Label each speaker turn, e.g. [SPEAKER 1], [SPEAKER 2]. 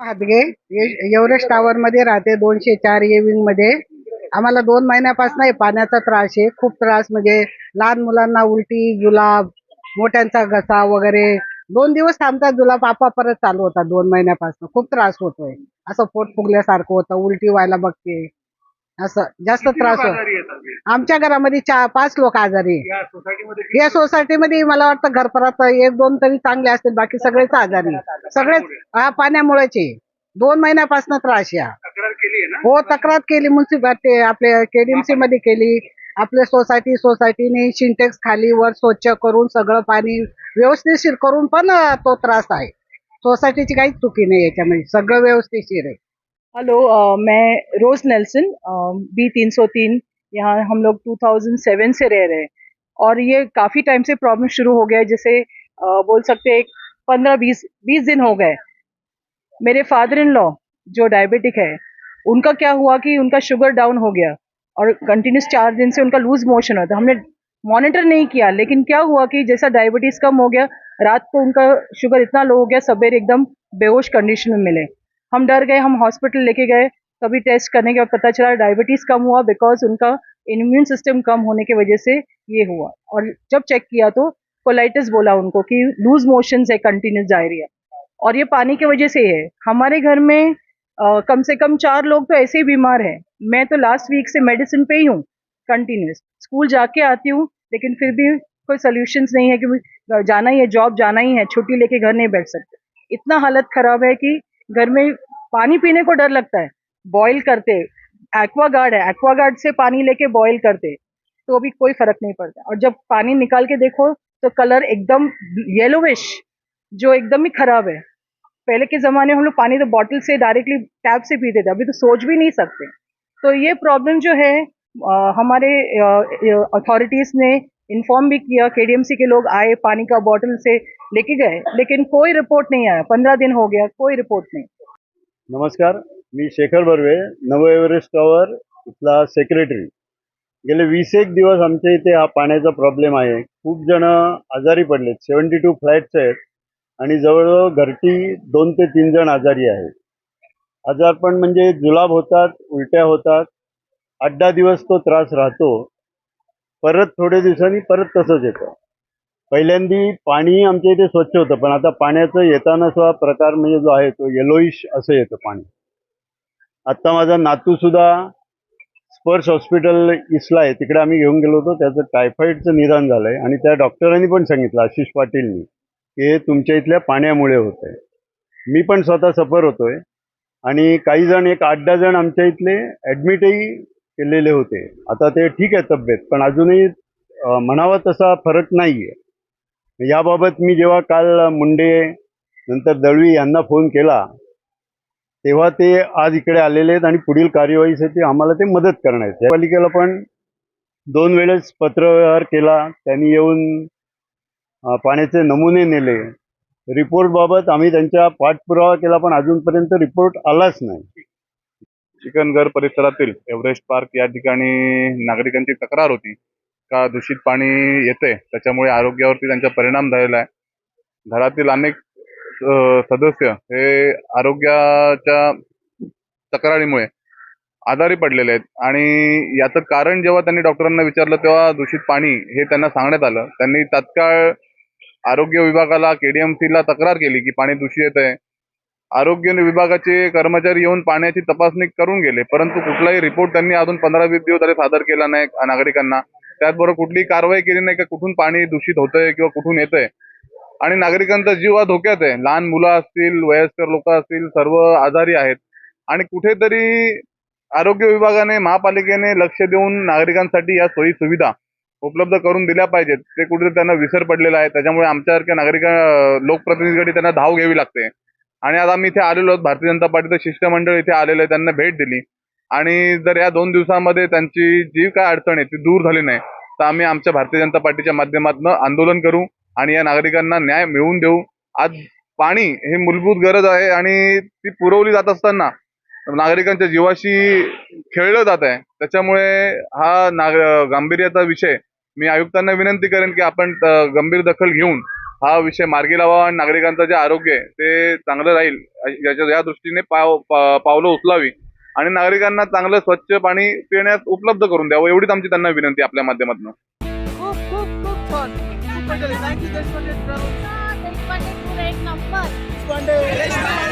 [SPEAKER 1] हादगे Everest tower मध्ये राहते दोनशे चार ए विंगमध्ये. आम्हाला दोन महिन्यापासून पाण्याचा त्रास आहे. खूप त्रास म्हणजे लहान मुलांना उलटी जुलाब मोठ्यांचा घसा वगैरे. दोन दिवस थांबतात जुलाब आपा परत चालू होता दोन महिन्यापासून. खूप त्रास होतोय. असं पोट फुगल्यासारखं होतं उलटी व्हायला बघते. असं. जास्त त्रास होत.
[SPEAKER 2] आजारी?
[SPEAKER 1] आमच्या घरामध्ये चार पाच लोक आजारी आहे.
[SPEAKER 2] या सोसायटीमध्ये
[SPEAKER 1] या सोसायटीमध्ये मला वाटतं घरपरात एक दोन तरी चांगले असतील बाकी सगळेच आजारी सगळेच हा पाण्यामुळेच. दोन महिन्यापासून त्रास या.
[SPEAKER 2] तक्रार केली आहे ना?
[SPEAKER 1] हो तक्रार केली. म्युन्सिपाल्टी आपल्या केडीएमसी मध्ये केली. आपल्या सोसायटी सोसायटीने सिंटेक्स खाली वर स्वच्छ करून सगळं पाणी व्यवस्थितशीर करून पण अं, तो त्रास आहे. सोसायटीची काहीच चुकी नाही याच्यामध्ये. सगळं व्यवस्थितशीर आहे.
[SPEAKER 3] हेलो मैं रोज नेल्सन बी तीन सौ तीन यहाँ हम लोग 2007 से रह रहे हैं। और ये काफ़ी टाइम से प्रॉब्लम शुरू हो गया है जैसे अ, बोल सकते हैं पंद्रह बीस बीस दिन हो गए। मेरे फादर इन लॉ जो डायबिटिक है उनका क्या हुआ कि उनका शुगर डाउन हो गया और कंटिन्यूस चार दिन से उनका लूज मोशन होता हमने मॉनिटर नहीं किया लेकिन क्या हुआ कि जैसा डायबिटीज़ कम हो गया रात को उनका शुगर इतना लो हो गया सवेरे एकदम बेहोश कंडीशन में मिले। हम डर गए हम हॉस्पिटल लेके गए। कभी टेस्ट करने के बाद पता चला डायबिटीज़ कम हुआ बिकॉज़ उनका इम्यून सिस्टम कम होने की वजह से ये हुआ। और जब चेक किया तो कोलाइटिस बोला उनको कि लूज मोशन है कंटिन्यूस डायरिया और ये पानी की वजह से है। हमारे घर में अ, कम से कम चार लोग तो ऐसे ही बीमार हैं। मैं तो लास्ट वीक से मेडिसिन पे ही हूँ कंटिन्यूस स्कूल जाके आती हूँ लेकिन फिर भी कोई सोल्यूशंस नहीं है कि जाना ही है जॉब जाना ही है छुट्टी लेके घर नहीं बैठ सकते। इतना हालत खराब है कि घर में पानी पीने को डर लगता है। बॉईल करते एक्वागार्ड है एक्वागार्ड से पानी लेके बॉईल करते तो अभी कोई फ़र्क नहीं पड़ता। और जब पानी निकाल के देखो तो कलर एकदम येलोविश जो एकदम ही खराब है। पहले के ज़माने हम लोग पानी तो बॉटल से डायरेक्टली टैप से पीते थे अभी तो सोच भी नहीं सकते। तो ये प्रॉब्लम जो है अ, हमारे अथॉरिटीज़ ने इन्फॉर्म भी किया केडीएमसी के लोग आए पानी का बॉटल से लेके गए लेकिन कोई रिपोर्ट नहीं आया। पंद्रह दिन हो गया कोई रिपोर्ट नहीं।
[SPEAKER 4] नमस्कार मी शेखर बर्वे नव एव्हरेस्ट टॉवर इथला सेक्रेटरी गेले वीस एक दिवस आमच्या इथे हा पाण्याचा प्रॉब्लेम आहे. खूप जण आजारी पडलेत. सेवन्टी टू फ्लॅट्स आहेत आणि जवळजवळ घरटी दोन ते तीन जण आजारी आहेत. आजारपण म्हणजे जुलाब होतात उलट्या होतात. आठ दहा दिवस तो त्रास राहतो. परत थोड्या दिवसांनी परत तसंच येतं. पहिल्यांदी पाणी आमच्या इथे स्वच्छ होतं पण आता पाण्याचं येताना येतानाचा प्रकार म्हणजे जो आहे तो येलोईश असं येतं पाणी. आत्ता माझा नातू सुद्धा स्पर्श हॉस्पिटल इस्ला आहे तिकडे आम्ही घेऊन गेलो होतो त्याचं टायफॉईडचं निदान झालंय आणि त्या डॉक्टरांनी पण सांगितलं आशिष पाटीलनी की हे तुमच्या इथल्या पाण्यामुळे होत आहे मी पण स्वतः सफर होतोय आणि काही जण एक आठ दहा जण आमच्या इथले ॲडमिटही केलेले होते. आता ते ठीक आहे तब्येत पण अजूनही म्हणावा तसा फरक नाही आहे याबाबत मी जेव्हा काल मुंडे नंतर दळवी यांना फोन केला तेव्हा ते आज इकडे आलेले आहेत आणि पुढील कार्यवाहीसाठी आम्हाला ते मदत करणार आहेत पालिकेला पण दोन वेळेस पत्रव्यवहार केला त्यांनी येऊन पाण्याचे नमुने नेले. रिपोर्टबाबत आम्ही त्यांच्या पाठपुरावा केला पण अजूनपर्यंत रिपोर्ट आलाच नाही.
[SPEAKER 2] चिकनगड परिसरातील एव्हरेस्ट पार्क या ठिकाणी नागरिकांची तक्रार होती. का दूषित पाणी येते त्याच्यामुळे आरोग्यावरती त्यांचा परिणाम झालेला आहे. घरातील अनेक सदस्य हे आरोग्याच्या तक्रारीमुळे आजारी पडलेले आहेत. आणि याचं कारण जेव्हा त्यांनी डॉक्टरांना विचारलं तेव्हा दूषित पाणी हे त्यांना सांगण्यात आलं. त्यांनी तात्काळ आरोग्य विभागाला केडीएमसीला तक्रार केली की पाणी दूषित येत आहे आरोग्य विभागाचे कर्मचारी येऊन पाण्याची तपासणी करून गेले परंतु कुठलाही रिपोर्ट त्यांनी अजून पंधरा वीस दिवस तरी सादर केला नाही नागरिकांना. त्याचबरोबर कुठलीही कारवाई केली नाही का कुठून पाणी दूषित होतंय किंवा कुठून येतंय. आणि नागरिकांचा जीव हा धोक्यात आहे. लहान मुलं असतील वयस्कर लोक असतील सर्व आजारी आहेत. आणि कुठेतरी आरोग्य विभागाने महापालिकेने लक्ष देऊन नागरिकांसाठी या सोयी सुविधा उपलब्ध करून दिल्या पाहिजेत. ते कुठेतरी त्यांना विसर पडलेला आहे. त्याच्यामुळे आमच्यासारख्या नागरिका लोकप्रतिनिधीकडे त्यांना धाव घ्यावी लागते. आणि आज आम्ही इथे आलेलो आहोत. भारतीय जनता पार्टीचं शिष्टमंडळ इथे आलेलं आहे. त्यांना भेट दिली. आणि जर या दोन दिवसामध्ये त्यांची जी काय अडचण आहे ती दूर झाली नाही तर आम्ही आमच्या भारतीय जनता पार्टीच्या माध्यमातून आंदोलन करू आणि या नागरिकांना न्याय मिळवून देऊ. आज पाणी हे मूलभूत गरज आहे आणि ती पुरवली जात असताना नागरिकांच्या जीवाशी खेळलं जात आहे. त्याच्यामुळे हा नाग गांभीर्याचा विषय मी आयुक्तांना विनंती करेन की आपण गंभीर दखल घेऊन हा विषय मार्गी लावावा आणि नागरिकांचं जे आरोग्य आहे ते चांगलं राहील. याच्या या दृष्टीने पाव पा- पावलं उचलावी. आणि नागरिकांना चांगलं स्वच्छ पाणी पिण्यास उपलब्ध करून द्यावं एवढीच आमची त्यांना विनंती आपल्या माध्यमातून.
[SPEAKER 5] खूप खूप खूप थँक्यू देशपांडे
[SPEAKER 6] एक नंबर